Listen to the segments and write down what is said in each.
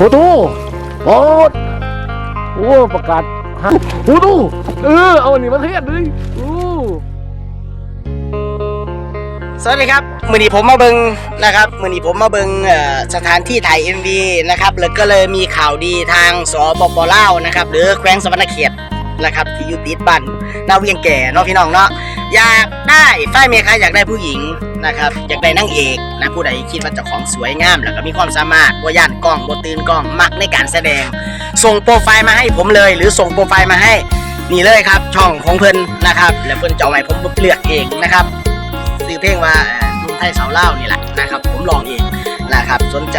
โอ้ตูโอ้โอ้ประกาศฮะโอ้ตูเออเอาอันนี้มาเทศเลยโอ้สวัสดีครับ มือนี้ผมมาเบิงนะครับ มือนี้ผมมาเบิงสถานที่ถ่าย MV นะครับแล้วก็เลยมีข่าวดีทางสปปลาวนะครับ หรือแขวงสวรรณเขตนะครับ ที่อยู่ติดบ้านนาเวียงแก่เนาะพี่น้องเนาะ อยากได้ฝ้ายเมฆาอยากได้ผู้หญิงนะครับ อยากได้นางเอกนะผู้ใดคิดว่าเจ้าของสวยงาม แล้วก็มีความสามารถบ่ย่านกล้องบ่ตื่นกล้องมักในการแสดง ส่งโปรไฟล์มาให้ผมเลย หรือส่งโปรไฟล์มาให้นี่เลยครับ ช่องของเพิ่นนะครับ แล้วเพิ่นจะเอาให้ผมเลือกเองนะครับซื้อเพลงว่าเอ่อลุงไทยสาวเล่านี่แหละนะครับ ผมลองเองนะครับ สนใจ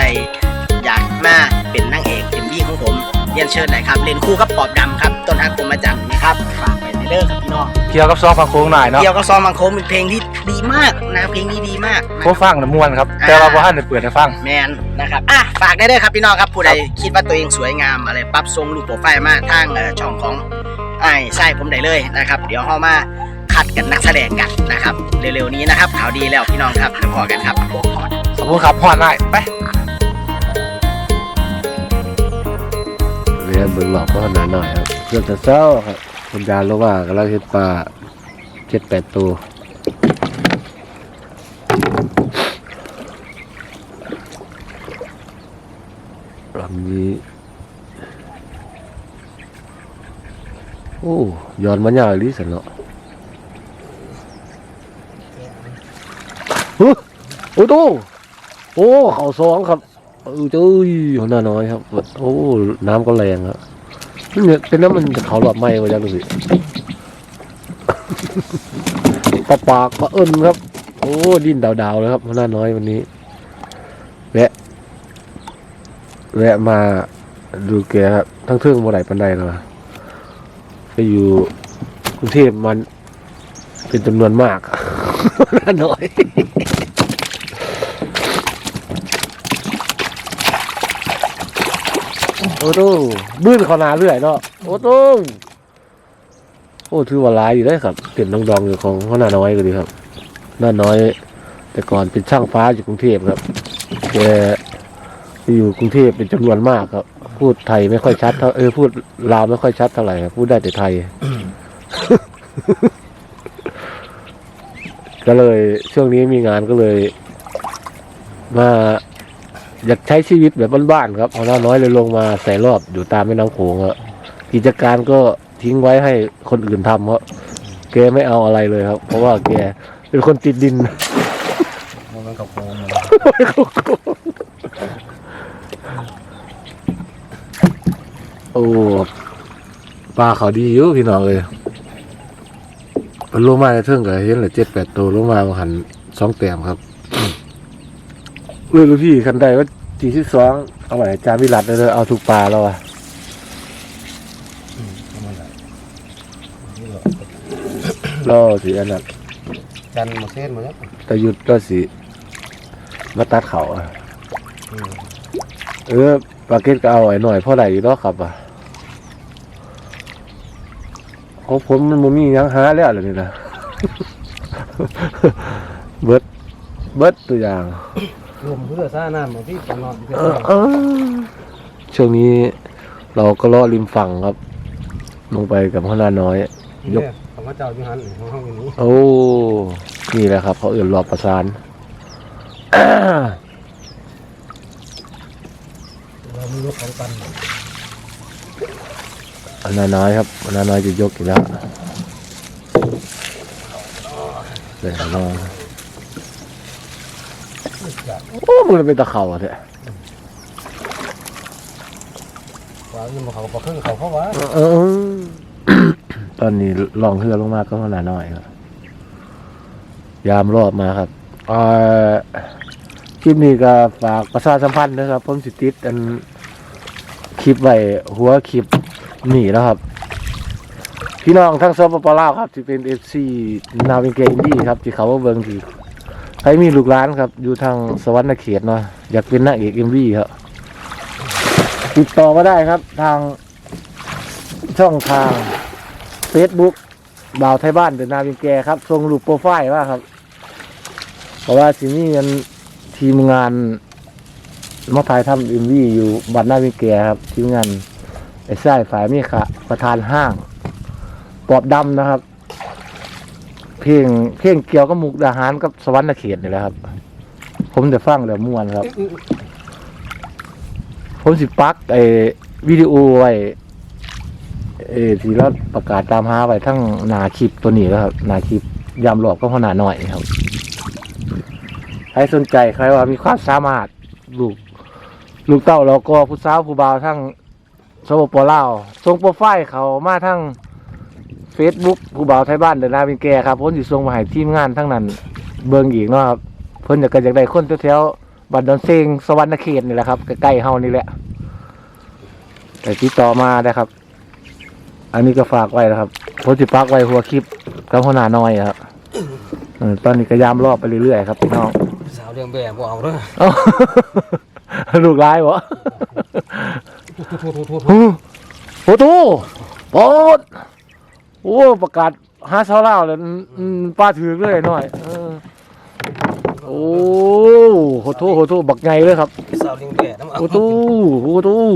อยากมาเป็นนางเอกเอ็มวีของผมเรียนเชิญหน่อยครับเล่นคู่กับปอบดำครับต้นฮักผมมาจังนะครับฝากไปในเด้อครับพี่น้อง เกี่ยวกับซองฟังโค้งหน่อยเนาะเกี่ยวกับซองมังคมเป็นเพลงที่ดีมากนะเพลงนี้ดีมากนะ โค้ฟังนะม่วนครับแต่เราบ่ทันได้เปิดให้ฟัง แมนนะครับอะฝากได้เด้อครับพี่น้องครับผู้ใดคิดว่าตัวเองสวยงามอะไรปรับทรงรูปโปรไฟล์มาทางเอ่อช่องของไอ้ไส้ผมได้เลยนะครับ เดี๋ยวเฮามาคัดกันนักแสดงกันนะครับ เร็วๆนี้นะครับข่าวดีแล้วพี่น้องครับเดี๋ยวพอกันครับขอบคุณครับพอดหน่อยไป เรียนเบิ่งหลอกก็หนาหน่อยครับเรื่องแต่เศร้าครับ คุณยายรู้ว่ากำลังเห็นปลาเจ็ดแปดตัวลำนี้โอ้ย้อนมันยาวลิสันเนาะฮึโอ้โตโอ้ เขาสองครับเออเจ้ยหัวหน้าน้อยครับ โอ้ น้ำก็แรงครับ เนี่ยเป็นน้ำมันจะเขาหลอดไหม้มาจากดูสิปลาปากปลาเอิญครับ โอ้ดินดาวๆเลยครับหัวหน้าน้อยวันนี้แวะแวะมาดูแกครับทั้งเทื่องบ่ไหลปันใดแล้วไปอยู่กรุงเทพมันเป็นจำนวนมากหัวหน้าน้อย โอ้โตบื้นเขานาเรื่อยเนาะโอ้โตโอ้ถือว่าหลายอยู่ได้ครับเต็มน้องดองอยู่ของพ่อหน้าน้อยก็ดีครับน้าน้อย แต่ก่อนเป็นช่างฟ้าอยู่กรุงเทพครับแกอยู่กรุงเทพเป็นจำนวนมากครับ พูดไทยไม่ค่อยชัดเท่าเออพูดลาวไม่ค่อยชัดเท่าไหร่ครับพูดได้แต่ไทย ก็เลยช่วงนี้มีงานก็เลย มา อยากใช้ชีวิตแบบบ้านๆครับเอาหน้าน้อยเลยลงมาใส่รอบอยู่ตามแม่น้ำโขงอะกิจการก็ทิ้งไว้ให้คนอื่นทำเพราะแกไม่เอาอะไรเลยครับ เพราะว่าแกเป็นคนติดดินมันกับโค้งโอ้ปลาเขาดีอยู่พี่น้องเลยมันลงมาในเทิงก็เห็นเลยเจ็ดแปดตัวลงมาหันสองแต้มครับ เลยลูกพี่คันใดว่าทีที่สองเอาไว้จานวิรัตเลยเอาทุกปลาแล้วอะล่อสีอันนั้นจันมาเส้นมาแล้วตะยุดก็สีมาตัดเขาอะเออปลาเก็ตก็เอาไอ้หน่อยเพราะไหนอยู่เนาะครับอะของผมมันบ่มีหยังหาแล้วเหรอนี่นะเบิดเบิดตัวอย่าง รวมเพื่อซ่าน้ำมาพี่ตอนนอนเออเออช่วงนี้เราก็เลาะริมฝั่งครับ ลงไปกับพ่อนาน้อย ยกของพระเจ้าอยู่หันของห้องอย่างนี้โอ้นี่แหละครับเขาเอื่นรอบประสานเรามีรถของปันอันนาน้อยครับอันนาน้อยจะยกอยู่แล้วเดี๋ยวลอง โอ้มันเป็นตะเข่าอะเนี่ยว่าเงินมาเขาบอกเครื่องเขาเขาว่าเออตอนนี้ลองเรือลงมาก็ขนาดน้อยครับ ยามรอบมาครับเอ่อคลิปนี้ก็ฝากประชาสัมพันธ์นะครับผมสิติดอันคลิปไว้หัวคลิปนี่แล้วครับ พี่น้องทั้งสปปลาวครับที่เป็นเอฟซีนาวินเกอินดี้ครับที่เขาว่าเบิงที่ ใครมีลูกร้านครับ อยู่ทางสวรรค์เขตเนาะอยากเป็นนางเอกเอ็มวีครับติดต่อมาได้ครับทางช่องทาง Facebook บ่าวไทยบ้านเป็นนาวินแกครับทรงรูปโปรไฟล์ว่าครับ เพราะว่าสินี่มันทีมงานมาถ่ายทำเอ็มวีอยู่บัตรนาวิเกครับ ทีมงานไอ้ไส้ฝ่ายมีค่ะประธานห้าง ปอบดำนะครับ เพลงเพลงเกี่ยวกับมุกดาหารกับสวรรค์เขตนี่แหละครับ ผมจะฟังแล้วม่วนครับ ผมสิปักไอ้วิดีโอไว้เออที่เราประกาศตามหาไว้ทั้งหนาคลิปตัวนี้แล้วครับหนาคลิปยามหลอกก็ขนาดหน่อยครับ ใครสนใจใครว่ามีความสามารถลูกลูกเต้าเราก็ผู้สาวผู้บ่าวทั้งสปปลาวส่งโปรไฟล์เขามาทั้ง เฟซบุ๊กผู้บ่าวไทยบ้านเดินนาเป็นแก่ครับเพิ่นสิส่งมาให้ทีมงานทั้งนั้น เบิ่งอีกเนาะครับเพิ่นอยากก็อยากได้คนแถวๆบัดดอนเซงสวรรณเขตนี่แหละครับใกล้ๆเฮานี่แหละแต่ติดต่อมาได้ครับ อันนี้ก็ฝากไว้นะครับผมสิปักไว้หัวคลิปกับหัวหน้าน้อยครับเออตอนนี้ก็ยามรอบไปเรื่อยๆครับพี่น้องสาวเลี้ยงแบบบ่เอาเด้อเอ้า ลูกร้ายวะโทษโทษโทษโอ้โหโอ้โอ้ประกาศหาเช้าเล่าเลยอืมป้าถือเลยหน่อยเออโอ้โหโทโหโทบักไงเลยครับสาวเลี้ยงแบบน้ำเอาโอ้โหโอ้โห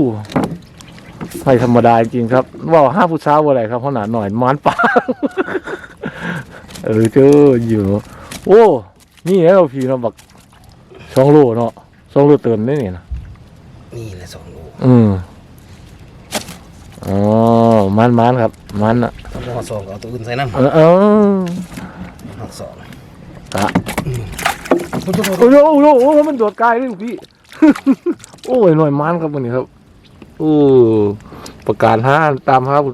ไม่ธรรมดาจริงๆครับว่าห้าผู้สาวอะไรครับเพราะหนาหน่อยมันป่าเออเจออยู่ โอ้ นี่แล้วพี่เนาะบักสองโลเนาะสองโลเติมได้เนี่ยนะนี่แหละสองโลอืมอ๋อมันมันครับ มันอะต้อง หอสองเอาตัวอื่นใส่น้ำเออเออหอสองกะโทษโทษโทษโอ้โหโอ้โหโอ้โหมันโดดกายเลยลูกพี่ โอ้ยหน่อยมันครับวันนี้ครับโอ้ประกาศห้าตามครับ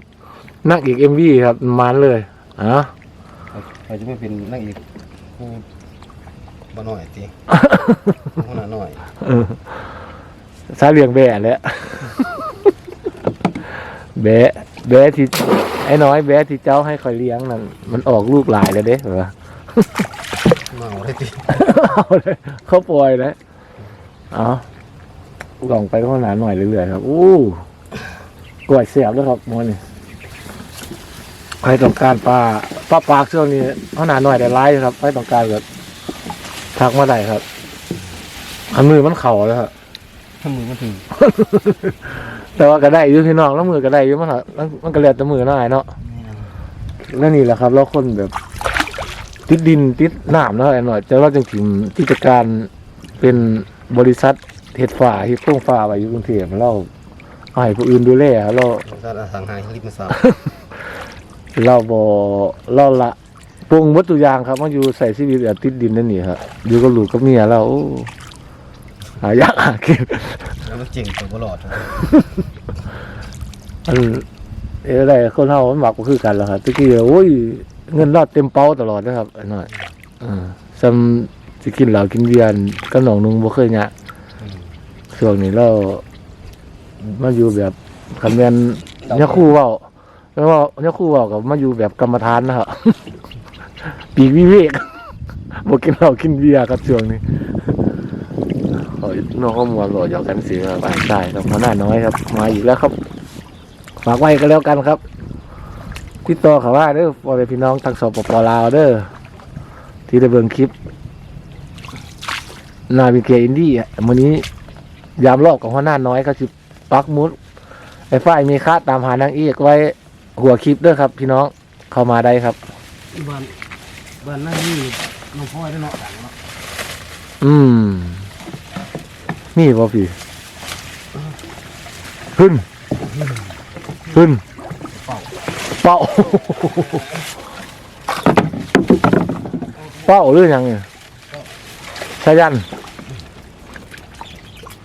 นักอีกเอ็มวีครับมันเลยอะใครจะไม่เป็นนักอีกผู้บ่น้อยติผู้น่ะน้อยเออซาเลียงแบะแหล้วแบะแบะที่ ไอ้น้อยแบะที่เจ้าให้คอยเลี้ยงนั่นมันออกลูกหลายแล้วเด้เหรอเมาได้ติเอาเลยเขาปล่อยเลยเอาลองไปข้างหนาหน่อยเรื่อยๆครับอู้กล้วยเสียบแล้วครับมอนี่ใครต้องการปลาปลาปากช่วงนี้ข้างหนาหน่อยได้ไล่ครับใครต้องการแบบทักมาได้ครับอันมือมันเข่าแล้วครับถ้ามือมันถึง แต่ว่าก็ได้อยู่พี่น้องแล้วมือก็ได้อยู่มันเหรอมันมันก็เหลือแต่มือหน่อยเนาะแล้วนี่แหละครับแล้วคนแบบ ติดดินติดน้ำเนาะไอ้หน่อยแต่ว่าจริงๆกิจการเป็นบริษัทเห็ดฝ่าเห็ดต้งฝ่าไว้อยู่กรุงเทพเราเอาให้ผู้อื่นดูแลเราด้านอสังหาริมทรัพย์เราบอเราละปรุงวัตถุกอยางครับมาอยู่ใส่ชีวิตแบบติดดินนั่นนี่ครับอยู่กับลูกกับเมียเราโอ้หายากหากินแล้ว มันเจ๋งตัวบ่รอดอันเอ้อะไรคนเฮามันหมักก็คือกันแล้วครับตะกี้โอ้ยเงินรอดเต็มเป้าตลอดนะครับไอ้น้อยอ่าซ้ำสิกินเหล้ากินเบียร์กับน้องนุ่งบ่เคยยะช่วงนี้เรามาอยู่แบบคำแมนเนี่ยครู่เว้าแล้วว่าเนี่ยครู่เว้ากับมาอยู่แบบกรรมฐานนะครับปีกวิเวกบ่กินเหล้ากินเบียร์ครับช่วงนี้ น้องเขามัวหล่อหยอกกันสิครับอ่านได้ครับหัวหน้าน้อยครับ มาอีกแล้วครับ ฝากไว้ก็แล้วกันครับติดต่อเขาว่าเด้อพ่อแม่พี่น้องทางสปปลาวเด้อที่ได้เบิ่งคลิป นาวิเกอินดี้อะมื้อนี้ยามรอบของหัวหน้าน้อยก็สิปักมุดไอ้ฝ้ายมีค่าตามหานางเอกไว้หัวคลิปเด้อครับ พี่น้องเข้ามาได้ครับบ้านบ้านนั่นนี่น้องพ่อยได้เนาะดังเนาะอืม นี่บ่พี่ขึ้นขึ้นเป่าเป้าเป้าหรือยังเนี่ยชายัน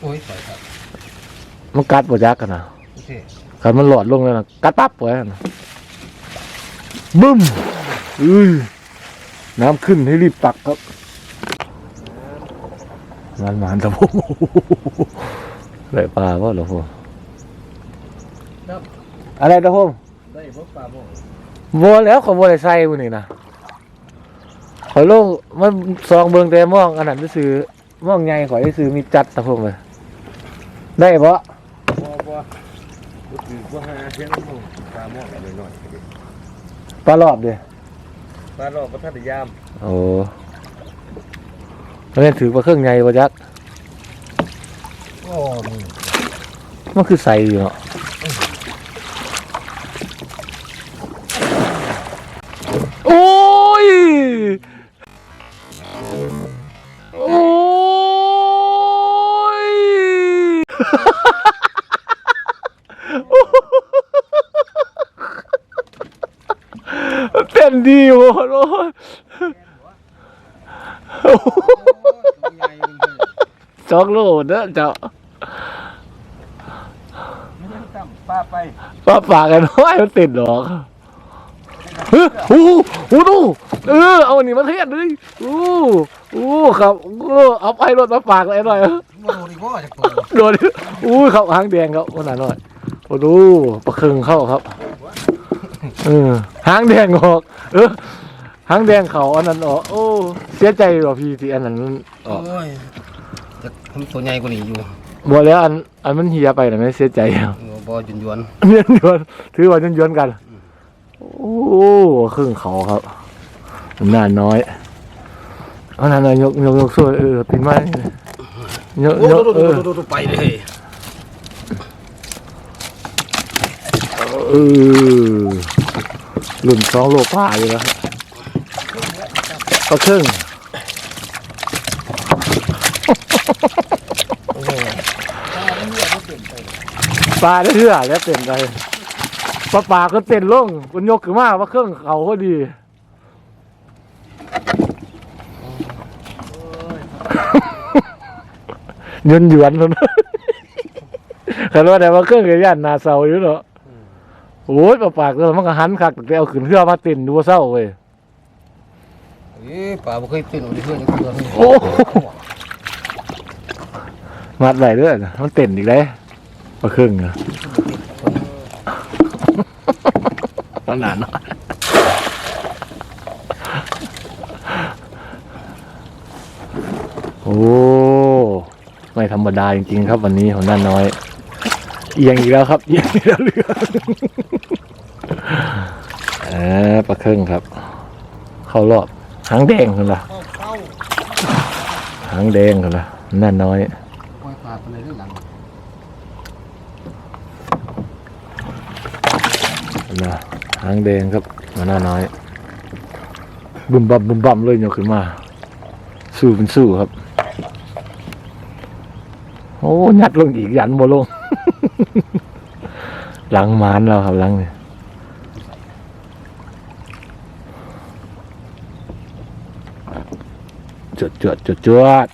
โอ้ยปล่อยครับมันกัดบ่ยักกันนะโอเคคันมันหลอดลงแล้วนะกัดปั๊บไว้นะบึ้ม อือน้ำขึ้นให้รีบตักครับ มันมันตะพูอะไรปลาวะเหรอพูอะไรตะพูได้พบปลาบ่บัวแล้วขอบัวอะไรใส่บุนี่นะขอยลงมันซองเบิ่งแต่มองอันนั้นซื้อมองใหญ่ขอยได้ซื้อมีจัดตะพงเลยได้ปะบ่บ่คือบ่หาเพียงบ่ปลาหม้อหน่อยๆปลารอบเดียปลารอบบ่ทันได้ยามโอ้ แล้วเนี่ยถือปลาเครื่องใหญ่ปะจักโอ้อ้นี่มันคือใสอยู่เนาะโอ้ย โอ้ยเต้นดีโว้โอ้ย ตัวใหญ่เลย สองโลเด้อเจ้าไม่ได้ตั้มป้าไปป้าปากกันน้อยมันติดหรอกเฮ้ยโอ้โหโอ้โหดูเออเอาอันนี้มาเทียบเลยโอ้โหครับโอ้เอาไปรถมาปากเลยหน่อยโมโหดีกว่าจากตัวโดนอู้เขาหางแดงครับขนาดหน่อยโอ้ดูประเคืองเข้าครับเออหางแดงออกเออหางแดงเขาอันนั้นออกโอ้เสียใจว่ะพี่ที่อันนั้นอโอ้อ กยจะทำตัวใหญ่กว่านี้อยู่บอกแล้วอันอันมันเฮียไปแต่ไม่เสียใจครับบอยุนยวนเนียนยวนถือว่าย้อนๆกัน โอ้ครึ่งเขาครับหน้าน้อยเอาหน้าน้อยยกยกยกสู้เออปินไม้ยกโอ้ยกดูเอดูอดูดูไปเลยเออหลุนสองโลป้าอยู่แล้วก็ครึ่ง ลาได้เถื่อแล้วเต็มไปปลาปลาก็เต้นลงมันยกขึ้นมาว่าเครื่องเขาก็ดียนหยวนๆมันคันว่าแต่ว่าเครื่องเกียร์นาเซาอยู่เนาะโอ้ยปลาปากเลยมันก็หันคักแต่เอาขึ้นเครื่องมาเต้นดูเศร้าเว้ยป่าบ่เคยเป็นอุบัติเหตุอย่างโอ้มัดไหลด้วยนะมันเต้นอีกแล้ว ปลาเครื่องอะมันหนาเนาะโอ้ ไม่ธรรมดาจริงๆครับวันนี้ของน้าน้อย เอียงอีกแล้วครับเอียงอีกแล้วเรืออ่าปลาเครื่องครับ เข้ารอบ หางแดงคนละหางแดงคนละน้าน้อยปล่อยป่าไปเลยเรื่องหลัง นะหางแดงครับมาหน้าน้อย บุ่มบั่มบุ่มบั่มเลยยกขึ้นมา สู้เป็นสู้ครับ โอ้ยัดลงอีกยันบ่ลง หลังมานแล้วครับหลังนี่จวดจวดจวดจวด